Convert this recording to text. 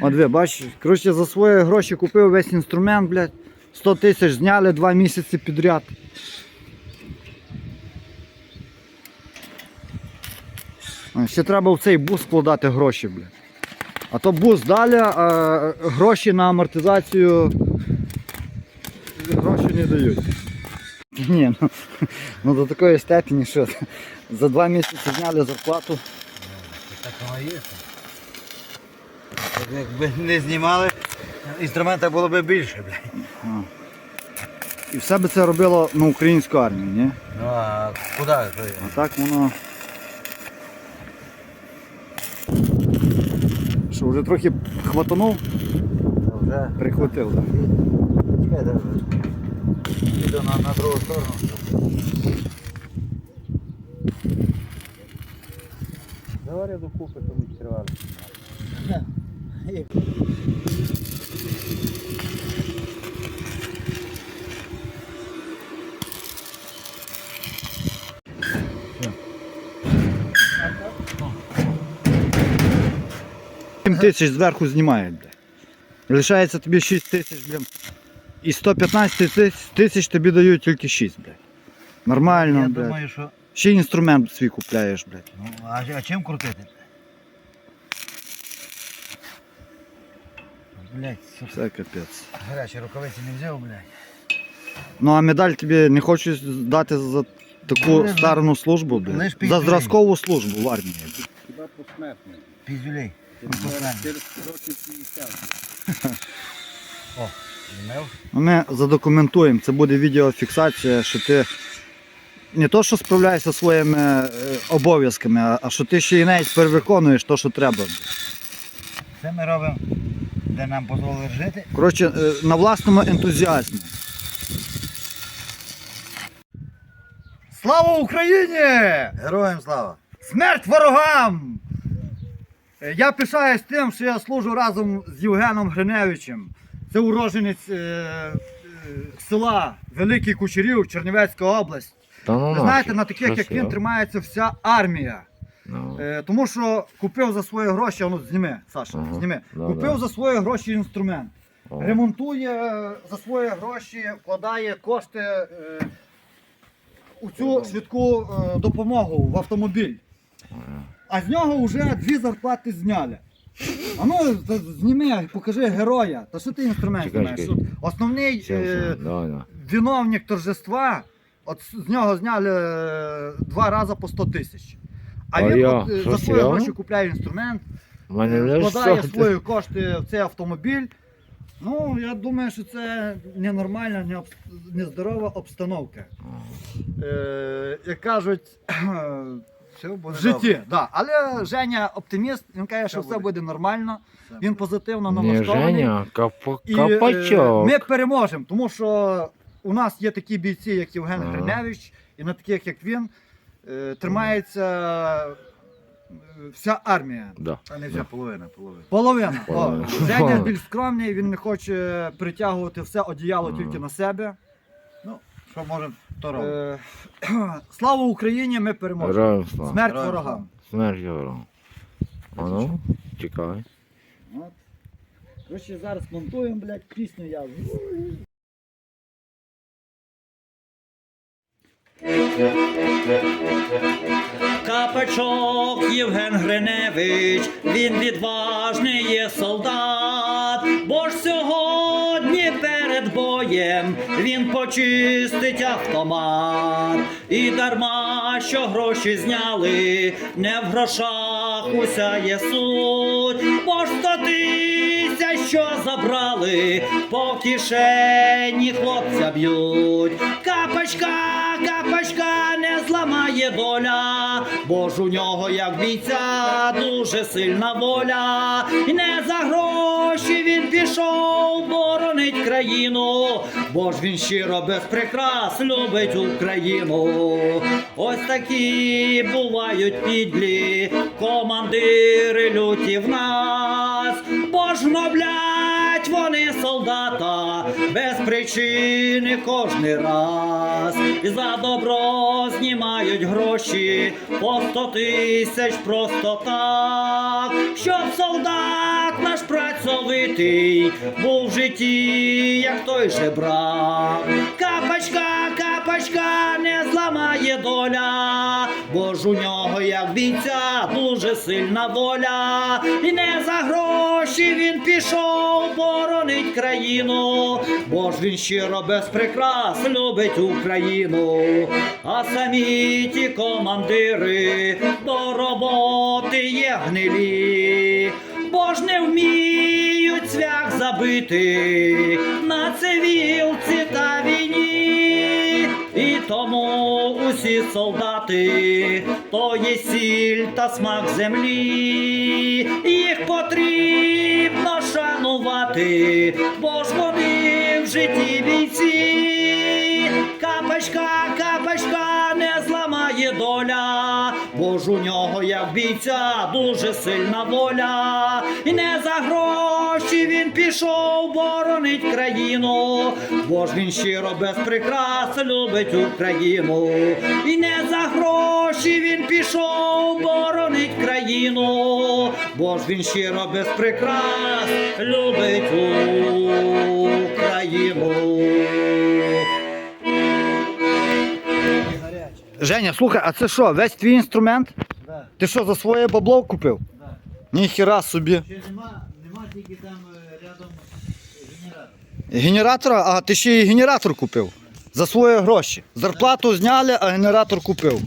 От ви, бачиш, коротше, за свої гроші купив весь інструмент, блядь. 100 тисяч зняли два місяці підряд. Ще треба в цей бус вкладати гроші, блядь. А то бус далі, а гроші на амортизацію гроші не дають. Ні, ну, ну до такої степені, що за два місяці зняли зарплату. Так воно є. Якби не знімали, інструмента було б більше, блядь. І все би це робило на українську армію, ні? Ну а куди? А так воно. Що, вже трохи хватанув, Та Вже. прихватив. так? Чекай, вже. Іду на, на другу сторону. Давай докупи, то ми відкривали. Сім тисяч зверху знімають. Лишається тобі 6 тисяч, блін. І 115 тисяч тобі дають тільки 6, блядь. Нормально, Я блядь. думаю, що. Ще інструмент свій купляєш, блядь. Ну, а, а чим крутити? Блять, Все капець. гарячі рукавиці не взяв, блядь. Ну а медаль тобі не хочуть дати за таку Лиш- старну службу, лиш блядь. За зразкову службу в армії. Хіба посмертний. Піздюлей. Через років 50. О? Ну, Ми задокументуємо, це буде відеофіксація, що ти не то, що справляєшся своїми е, обов'язками, а- а що ти ще й навіть перевиконуєш те, що треба. Це ми робимо, де нам дозволили жити. Коротше, е, на власному ентузіазмі. Слава Україні! Героям слава! Смерть ворогам! Е, Я пишаюсь тим, що я служу разом з Євгеном Гриневичем. Це уроженець е, е, села Великий Кучерів, Чернівецька область. Та ну Ви нафіг, знаєте, на таких, як він, тримається вся армія. Ну, Е, тому що купив за свої гроші, ну зніми, Саша, Ага, зніми. да, купив да. за свої гроші інструмент. о. Ремонтує е, за свої гроші, вкладає кошти е, у цю швидку е, допомогу в автомобіль. А з нього вже дві зарплати зняли. А ну з- зніми, покажи героя. Та що ти інструмент Чекай, знімаєш? чекай. Основний Все, е, виновник торжества, от з нього зняли е, два рази по 100 тисяч. А він я? от, е, за свої серйозно? гроші купляє інструмент, У мене е, вкладає свої кошти в цей автомобіль. Ну, я думаю, що це ненормальна, не обс- нездорова обстановка. Е, як кажуть, Все буде в житті. Да. Але Женя оптиміст, він каже, що все буде нормально, він позитивно Не налаштований. Женя, І, е, капачок. ми переможемо, тому що у нас є такі бійці, як Євген Ага. Гриневич, і на таких, як він, тримається е, вся армія. Да. А не вся половина, половина. Половина. О, Половина. Женя більш скромний, він не хоче притягувати все одіяло тільки на себе. Що можемо, то робимо. Е, Слава Україні! Ми переможемо. Героям слава. Смерть Героям ворогам. Смерть ворогам. А ну, чекай. От. Коротше, зараз монтуємо, блядь, пісню я. Капачок Євген Гриневич, він відважний є солдат, бо ж сьогодні перед боєм він почистить автомат. І дарма, що гроші зняли, не в грошах уся є суть, бо ж сто тисяч, що забрали, по кишені хлопця б'ють. Капачка, капачка не зламає доля, бо ж у нього, як бійця, дуже сильна воля. І не за гроші він пішов боронить країну, бо ж він щиро без прикрас любить Україну. Ось такі бувають підлі командири люті в нас, бо ж солдата без причини кожний раз. За добро знімають гроші по сто тисяч просто так, щоб солдат наш працьовитий був в житті, як той же брат. Капочка, капочка, не зламає доля, бо ж у нього, як бійця, дуже сильна воля, і не за гроші він пішов боронить країну, бо ж він щиро без прикрас любить Україну, а самі ті командири до роботи є гнилі, бо ж не вміють цвях забити. На. І тому усі солдати то є сіль та смак землі, їх потрібно шанувати, бо ж вони в житті бійці. Ж у нього, як бійця, дуже сильна воля, і не за гроші він пішов боронить країну, бо ж він щиро без прикрас любить Україну, і не за гроші він пішов боронить країну, бо ж він щиро без прикрас любить Женя, слухай, а це що, весь твій інструмент? Да. Ти що, за своє бабло купив? Да. Ніхіра собі. Ще нема, нема тільки там е, рядом генератор. Генератора, а ти ще й генератор купив. За свої гроші. Зарплату зняли, а генератор купив.